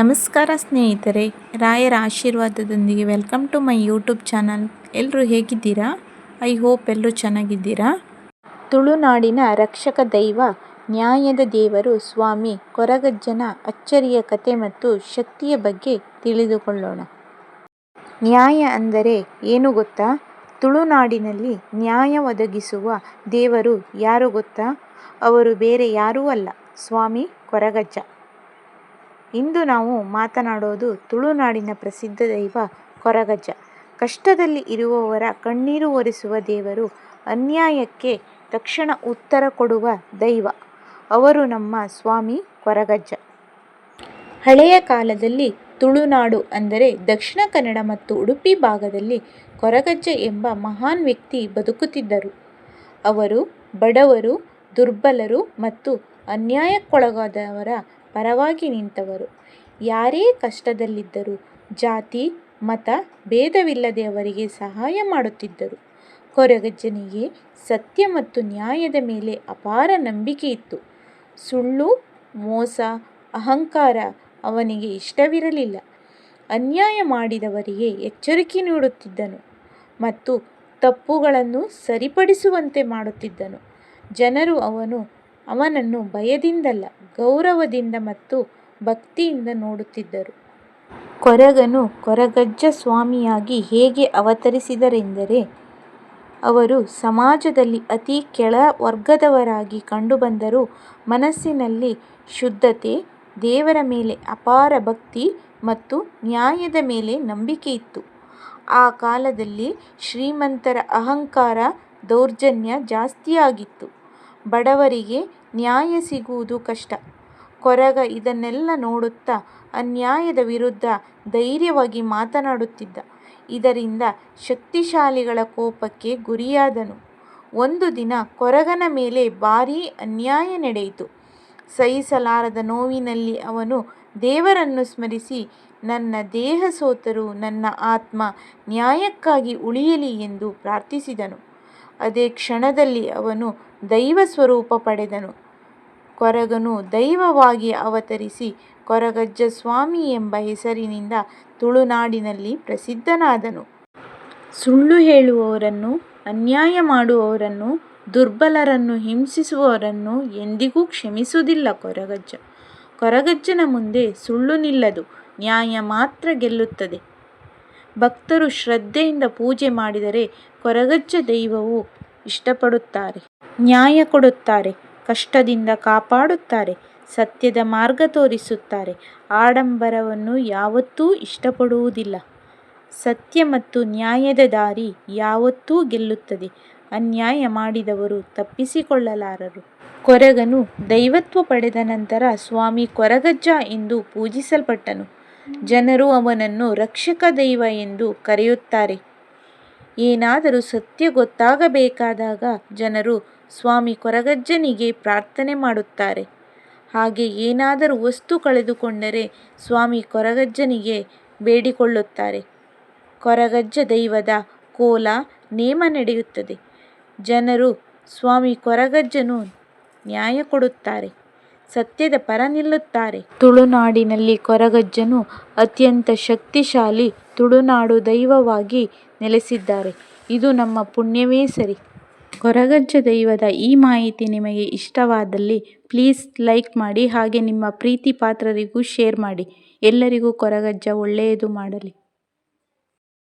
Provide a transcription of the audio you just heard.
ನಮಸ್ಕಾರ ಸ್ನೇಹಿತರೆ, ರಾಯರ ಆಶೀರ್ವಾದದೊಂದಿಗೆ welcome to my YouTube channel. ಎಲ್ಲರೂ ಹೇಗಿದ್ದೀರಾ? ಐ ಹೋಪ್ ಎಲ್ಲರೂ ಚೆನ್ನಾಗಿದ್ದೀರಾ? ತುಳುನಾಡಿನ ರಕ್ಷಕ ದೈವ, ನ್ಯಾಯದ ದೇವರು ಸ್ವಾಮಿ ಕೊರಗಜ್ಜನ ಅಚ್ಚರಿಯ ಕತೆ ಮತ್ತು ಶಕ್ತಿಯ ಬಗ್ಗೆ ತಿಳಿದುಕೊಳ್ಳೋಣ. ನ್ಯಾಯ ಅಂದರೆ ಏನು ಗೊತ್ತಾ? ತುಳುನಾಡಿನಲ್ಲಿ ನ್ಯಾಯ ಒದಗಿಸುವ ದೇವರು ಯಾರು ಗೊತ್ತಾ? ಅವರು ಬೇರೆ ಯಾರೂ ಅಲ್ಲ. ಸ್ವಾಮಿ ಕೊರಗಜ್ಜ. ಇಂದು ನಾವು ಮಾತನಾಡೋದು ತುಳುನಾಡಿನ ಪ್ರಸಿದ್ಧ ದೈವ ಕೊರಗಜ್ಜ. ಕಷ್ಟದಲ್ಲಿ ಇರುವವರ ಕಣ್ಣೀರು ಒರೆಸುವ ದೇವರು ಅನ್ಯಾಯಕ್ಕೆ ತಕ್ಷಣ ಉತ್ತರ ಕೊಡುವ ದೈವ. ಅವರು ನಮ್ಮ ಸ್ವಾಮಿ ಕೊರಗಜ್ಜ. ಹಳೆಯ ಕಾಲದಲ್ಲಿ ತುಳುನಾಡು ಅಂದರೆ ದಕ್ಷಿಣ ಕನ್ನಡ ಮತ್ತು ಉಡುಪಿ ಭಾಗದಲ್ಲಿ ಕೊರಗಜ್ಜ ಎಂಬ ಮಹಾನ್ ವ್ಯಕ್ತಿ ಬದುಕುತ್ತಿದ್ದರು. ಅವರು ಬಡವರು, ದುರ್ಬಲರು ಮತ್ತು ಅನ್ಯಾಯಕ್ಕೊಳಗಾದವರ ಪರವಾಗಿ ನಿಂತವರು. ಯಾರೇ ಕಷ್ಟದಲ್ಲಿದ್ದರೂ ಜಾತಿ, ಮತ, ಭೇದವಿಲ್ಲದೆ ಅವರಿಗೆ ಸಹಾಯ ಮಾಡುತ್ತಿದ್ದರು. ಕೊರಗಜ್ಜನಿಗೆ ಸತ್ಯ ಮತ್ತು ನ್ಯಾಯದ ಮೇಲೆ ಅಪಾರ ನಂಬಿಕೆ ಇತ್ತು. ಸುಳ್ಳು, ಮೋಸ, ಅಹಂಕಾರ ಅವನಿಗೆ ಇಷ್ಟವಿರಲಿಲ್ಲ. ಅನ್ಯಾಯ ಮಾಡಿದವರಿಗೆ ಎಚ್ಚರಿಕೆ ನೀಡುತ್ತಿದ್ದನು ಮತ್ತು ತಪ್ಪುಗಳನ್ನು ಸರಿಪಡಿಸುವಂತೆ ಮಾಡುತ್ತಿದ್ದನು. ಜನರು ಅವನು ಅವನನ್ನು ಭಯದಿಂದಲ್ಲ, ಗೌರವದಿಂದ ಮತ್ತು ಭಕ್ತಿಯಿಂದ ನೋಡುತ್ತಿದ್ದರು. ಕೊರಗನು ಕೊರಗಜ್ಜ ಸ್ವಾಮಿಯಾಗಿ ಹೇಗೆ ಅವತರಿಸಿದರೆಂದರೆ, ಅವರು ಸಮಾಜದಲ್ಲಿ ಅತಿ ಕೆಳ ವರ್ಗದವರಾಗಿ ಕಂಡುಬಂದರೂ ಮನಸ್ಸಿನಲ್ಲಿ ಶುದ್ಧತೆ, ದೇವರ ಮೇಲೆ ಅಪಾರ ಭಕ್ತಿ ಮತ್ತು ನ್ಯಾಯದ ಮೇಲೆ ನಂಬಿಕೆ ಇತ್ತು. ಆ ಕಾಲದಲ್ಲಿ ಶ್ರೀಮಂತರ ಅಹಂಕಾರ ದೌರ್ಜನ್ಯ ಜಾಸ್ತಿಯಾಗಿತ್ತು. ಬಡವರಿಗೆ ನ್ಯಾಯ ಸಿಗುವುದು ಕಷ್ಟ. ಕೊರಗ ಇದನ್ನೆಲ್ಲ ನೋಡುತ್ತಾ ಅನ್ಯಾಯದ ವಿರುದ್ಧ ಧೈರ್ಯವಾಗಿ ಮಾತನಾಡುತ್ತಿದ್ದ. ಇದರಿಂದ ಶಕ್ತಿಶಾಲಿಗಳ ಕೋಪಕ್ಕೆ ಗುರಿಯಾದನು. ಒಂದು ದಿನ ಕೊರಗನ ಮೇಲೆ ಭಾರೀ ಅನ್ಯಾಯ ನಡೆಯಿತು. ಸಹಿಸಲಾರದ ನೋವಿನಲ್ಲಿ ಅವನು ದೇವರನ್ನು ಸ್ಮರಿಸಿ, ನನ್ನ ದೇಹ ಸೋತರು, ನನ್ನ ಆತ್ಮ ನ್ಯಾಯಕ್ಕಾಗಿ ಉಳಿಯಲಿ ಎಂದು ಪ್ರಾರ್ಥಿಸಿದನು. ಅದೇ ಕ್ಷಣದಲ್ಲಿ ಅವನು ದೈವ ಸ್ವರೂಪ ಪಡೆದನು. ಕೊರಗನು ದೈವವಾಗಿ ಅವತರಿಸಿ ಕೊರಗಜ್ಜ ಸ್ವಾಮಿ ಎಂಬ ಹೆಸರಿನಿಂದ ತುಳುನಾಡಿನಲ್ಲಿ ಪ್ರಸಿದ್ಧನಾದನು. ಸುಳ್ಳು ಹೇಳುವವರನ್ನು, ಅನ್ಯಾಯ ಮಾಡುವವರನ್ನು, ದುರ್ಬಲರನ್ನು ಹಿಂಸಿಸುವವರನ್ನು ಎಂದಿಗೂ ಕ್ಷಮಿಸುವುದಿಲ್ಲ ಕೊರಗಜ್ಜ. ಕೊರಗಜ್ಜನ ಮುಂದೆ ಸುಳ್ಳು ನಿಲ್ಲದು, ನ್ಯಾಯ ಮಾತ್ರ ಗೆಲ್ಲುತ್ತದೆ. ಭಕ್ತರು ಶ್ರದ್ಧೆಯಿಂದ ಪೂಜೆ ಮಾಡಿದರೆ ಕೊರಗಜ್ಜ ದೈವವು ಇಷ್ಟಪಡುತ್ತಾರೆ, ನ್ಯಾಯ ಕೊಡುತ್ತಾರೆ, ಕಷ್ಟದಿಂದ ಕಾಪಾಡುತ್ತಾರೆ, ಸತ್ಯದ ಮಾರ್ಗ ತೋರಿಸುತ್ತಾರೆ. ಆಡಂಬರವನ್ನು ಯಾವತ್ತೂ ಇಷ್ಟಪಡುವುದಿಲ್ಲ. ಸತ್ಯ ಮತ್ತು ನ್ಯಾಯದ ದಾರಿ ಯಾವತ್ತೂ ಗೆಲ್ಲುತ್ತದೆ. ಅನ್ಯಾಯ ಮಾಡಿದವರು ತಪ್ಪಿಸಿಕೊಳ್ಳಲಾರರು. ಕೊರಗನು ದೈವತ್ವ ಪಡೆದ ನಂತರ ಸ್ವಾಮಿ ಕೊರಗಜ್ಜ ಎಂದು ಪೂಜಿಸಲ್ಪಟ್ಟನು. ಜನರು ಅವನನ್ನು ರಕ್ಷಕ ದೈವ ಎಂದು ಕರೆಯುತ್ತಾರೆ. ಏನಾದರೂ ಸತ್ಯ ಗೊತ್ತಾಗಬೇಕಾದಾಗ ಜನರು ಸ್ವಾಮಿ ಕೊರಗಜ್ಜನಿಗೆ ಪ್ರಾರ್ಥನೆ ಮಾಡುತ್ತಾರೆ. ಹಾಗೆ ಏನಾದರೂ ವಸ್ತು ಕಳೆದುಕೊಂಡರೆ ಸ್ವಾಮಿ ಕೊರಗಜ್ಜನಿಗೆ ಬೇಡಿಕೊಳ್ಳುತ್ತಾರೆ. ಕೊರಗಜ್ಜ ದೈವದ ಕೋಲ ನೇಮ ನಡೆಯುತ್ತದೆ. ಜನರು ಸ್ವಾಮಿ ಕೊರಗಜ್ಜನು ನ್ಯಾಯ ಕೊಡುತ್ತಾರೆ. ಸತ್ಯದ ಪರ ನಿಲ್ಲುತ್ತಾರೆ. ತುಳುನಾಡಿನಲ್ಲಿ ಕೊರಗಜ್ಜನು ಅತ್ಯಂತ ಶಕ್ತಿಶಾಲಿ ತುಳುನಾಡು ದೈವವಾಗಿ ನೆಲೆಸಿದ್ದಾರೆ. ಇದು ನಮ್ಮ ಪುಣ್ಯವೇ ಸರಿ. ಕೊರಗಜ್ಜ ದೈವದ ಈ ಮಾಹಿತಿ ನಿಮಗೆ ಇಷ್ಟವಾದಲ್ಲಿ ಪ್ಲೀಸ್ ಲೈಕ್ ಮಾಡಿ ಹಾಗೆ ನಿಮ್ಮ ಪ್ರೀತಿ ಪಾತ್ರರಿಗೂ ಶೇರ್ ಮಾಡಿ. ಎಲ್ಲರಿಗೂ ಕೊರಗಜ್ಜ ಒಳ್ಳೆಯದು ಮಾಡಲಿ.